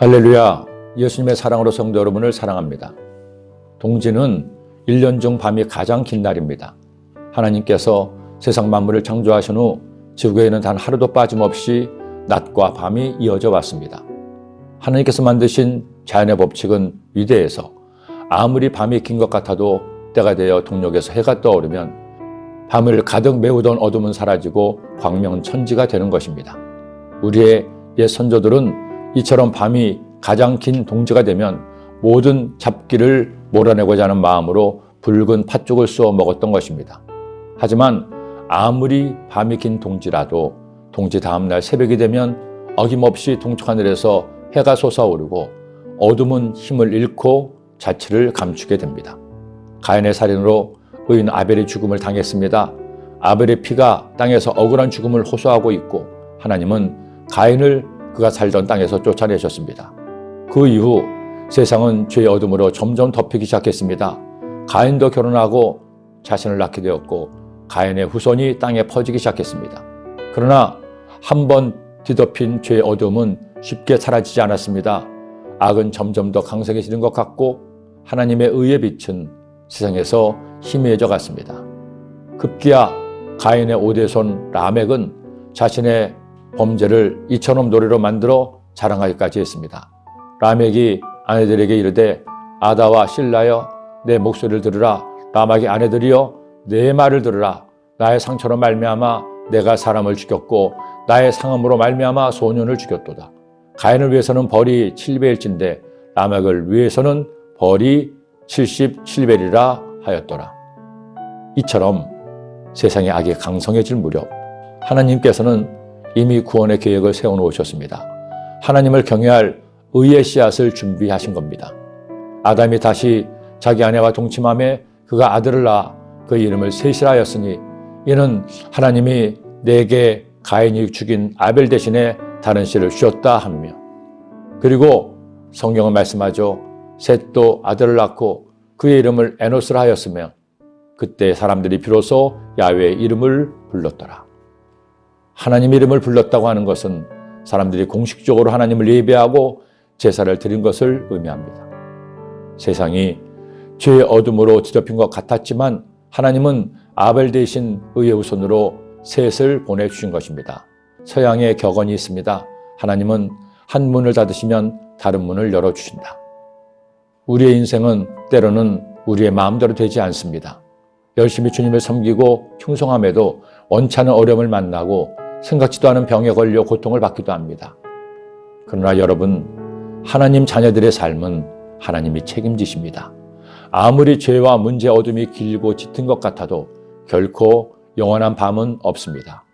할렐루야. 예수님의 사랑으로 성도 여러분을 사랑합니다. 동지는 1년 중 밤이 가장 긴 날입니다. 하나님께서 세상 만물을 창조하신 후 지구에는 단 하루도 빠짐없이 낮과 밤이 이어져 왔습니다. 하나님께서 만드신 자연의 법칙은 위대해서 아무리 밤이 긴 것 같아도 때가 되어 동력에서 해가 떠오르면 밤을 가득 메우던 어둠은 사라지고 광명은 천지가 되는 것입니다. 우리의 옛 선조들은 이처럼 밤이 가장 긴 동지가 되면 모든 잡기를 몰아내고자 하는 마음으로 붉은 팥죽을 쏘아 먹었던 것입니다. 하지만 아무리 밤이 긴 동지라도 동지 다음날 새벽이 되면 어김없이 동쪽 하늘에서 해가 솟아오르고 어둠은 힘을 잃고 자취를 감추게 됩니다. 가인의 살인으로 의인 아벨이 죽음을 당했습니다. 아벨의 피가 땅에서 억울한 죽음을 호소하고 있고 하나님은 가인을 그가 살던 땅에서 쫓아내셨습니다. 그 이후 세상은 죄의 어둠으로 점점 덮이기 시작했습니다. 가인도 결혼하고 자신을 낳게 되었고 가인의 후손이 땅에 퍼지기 시작했습니다. 그러나 한 번 뒤덮인 죄의 어둠은 쉽게 사라지지 않았습니다. 악은 점점 더 강성해지는 것 같고 하나님의 의의 빛은 세상에서 희미해져 갔습니다. 급기야 가인의 오대손 라멕은 자신의 범죄를 이처럼 노래로 만들어 자랑하기까지 했습니다. 라멕이 아내들에게 이르되 아다와 신라여 내 목소리를 들으라 라멕의 아내들이여 내 말을 들으라 나의 상처로 말미암아 내가 사람을 죽였고 나의 상함으로 말미암아 소년을 죽였도다. 가인을 위해서는 벌이 7배일진데 라멕을 위해서는 벌이 77배리라 하였더라. 이처럼 세상의 악이 강성해질 무렵 하나님께서는 이미 구원의 계획을 세워놓으셨습니다. 하나님을 경외할 의의 씨앗을 준비하신 겁니다. 아담이 다시 자기 아내와 동침함에 그가 아들을 낳아 그 이름을 셋이라였으니 이는 하나님이 내게 가인이 죽인 아벨 대신에 다른 씨를 주었다 하며 그리고 성경은 말씀하죠. 셋도 아들을 낳고 그의 이름을 에노스라 하였으며 그때 사람들이 비로소 야외의 이름을 불렀더라. 하나님 이름을 불렀다고 하는 것은 사람들이 공식적으로 하나님을 예배하고 제사를 드린 것을 의미합니다. 세상이 죄의 어둠으로 뒤덮인 것 같았지만 하나님은 아벨 대신 의의 후손으로 셋을 보내주신 것입니다. 서양에 격언이 있습니다. 하나님은 한 문을 닫으시면 다른 문을 열어주신다. 우리의 인생은 때로는 우리의 마음대로 되지 않습니다. 열심히 주님을 섬기고 충성함에도 원찮은 어려움을 만나고 생각지도 않은 병에 걸려 고통을 받기도 합니다. 그러나 여러분, 하나님 자녀들의 삶은 하나님이 책임지십니다. 아무리 죄와 문제 어둠이 길고 짙은 것 같아도 결코 영원한 밤은 없습니다.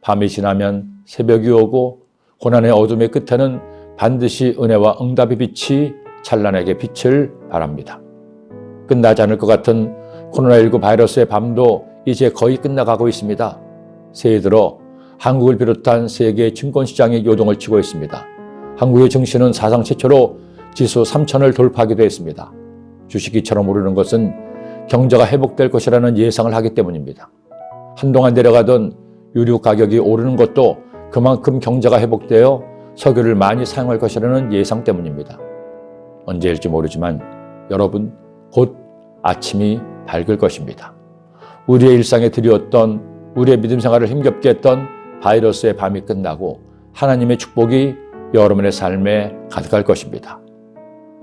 밤이 지나면 새벽이 오고 고난의 어둠의 끝에는 반드시 은혜와 응답의 빛이 찬란하게 빛을 바랍니다. 끝나지 않을 것 같은 코로나19 바이러스의 밤도 이제 거의 끝나가고 있습니다. 새해 들어 한국을 비롯한 세계 증권시장이 요동을 치고 있습니다. 한국의 증시는 사상 최초로 지수 3천을 돌파하기도 했습니다. 주식이처럼 오르는 것은 경제가 회복될 것이라는 예상을 하기 때문입니다. 한동안 내려가던 유류 가격이 오르는 것도 그만큼 경제가 회복되어 석유를 많이 사용할 것이라는 예상 때문입니다. 언제일지 모르지만 여러분 곧 아침이 밝을 것입니다. 우리의 일상에 드리웠던 우리의 믿음 생활을 힘겹게 했던 바이러스의 밤이 끝나고 하나님의 축복이 여러분의 삶에 가득할 것입니다.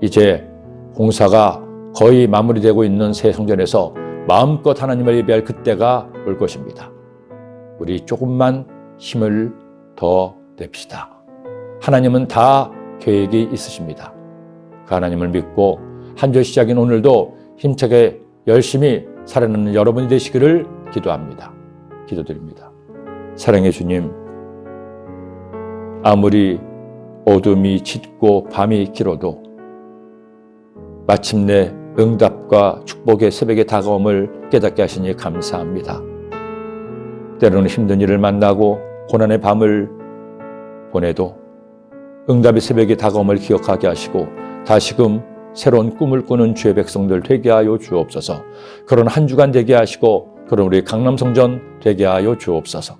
이제 공사가 거의 마무리되고 있는 새 성전에서 마음껏 하나님을 예배할 그때가 올 것입니다. 우리 조금만 힘을 더 냅시다. 하나님은 다 계획이 있으십니다. 그 하나님을 믿고 한 주 시작인 오늘도 힘차게 열심히 살아내는 여러분이 되시기를 기도합니다. 기도드립니다. 사랑의 주님, 아무리 어둠이 짙고 밤이 길어도 마침내 응답과 축복의 새벽의 다가옴을 깨닫게 하시니 감사합니다. 때로는 힘든 일을 만나고 고난의 밤을 보내도 응답의 새벽의 다가옴을 기억하게 하시고 다시금 새로운 꿈을 꾸는 주의 백성들 되게 하여 주옵소서. 그런 한 주간 되게 하시고 그런 우리 강남성전 되게 하여 주옵소서.